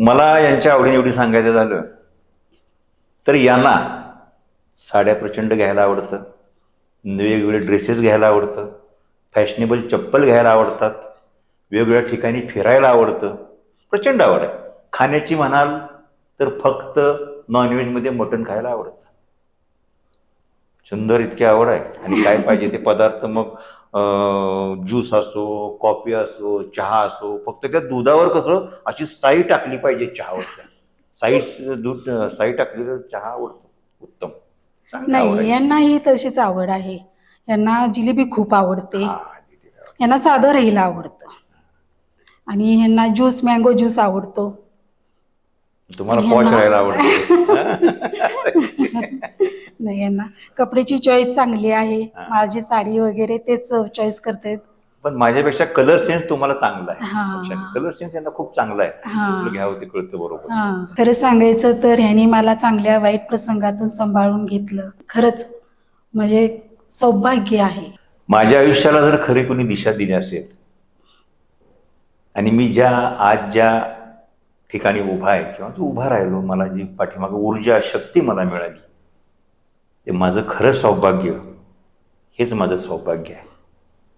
मला यांच्या आवडीनिवडी सांगायचं झालं तर यांना साड्या प्रचंड घ्यायला आवडतं वेगवेगळे ड्रेसेस घ्यायला आवडतं फॅशनेबल चप्पल घ्यायला आवडतात वेगवेगळ्या ठिकाणी फिरायला आवडतं प्रचंड आवड आहे. खाण्याची म्हणाल तर फक्त नॉनव्हेजमध्ये मटण खायला आवडतं. सुंदर इतकी आवड आहे. आणि काय पाहिजे ते पदार्थ मग ज्यूस असो कॉफी असो चहा असो फक्त त्या दुधावर कसं अशी साई टाकली पाहिजे चहावर साई दूध साई टाकली तर चहा आवडतो उत्तम. नाही. यांनाही तशीच आवड आहे. यांना जिलेबी खूप आवडते. यांना साधं राहिला आवडतं. आणि ह्यांना ज्यूस मँगो ज्यूस आवडतो. तुम्हाला यांना- पॉश राहायला आवडतं. नाही यांना. कपड्याची चॉईस चांगली आहे हा. माझी साडी वगैरे तेच चॉईस करतात. पण माझ्यापेक्षा कलर सेन्स तुम्हाला चांगला हा. आहे कलर सेन्स यांना खूप चांगला आहे. हा. कुठलं घ्यावं ते कळतं बरोबर. हा. खरं सांगायचं तर ह्यांनी मला चांगल्या वाईट प्रसंगातून सांभाळून घेतलं. खरंच म्हणजे सौभाग्य आहे. माझ्या आयुष्याला जर खरी कोणी दिशा दिली असेल आणि मी ज्या आज ज्या ठिकाणी उभा आहे किंवा जो उभा राहिलो मला जी पाठीमागं ऊर्जा शक्ती मला मिळाली ते माझं खरं सौभाग्य. हेच माझं सौभाग्य आहे.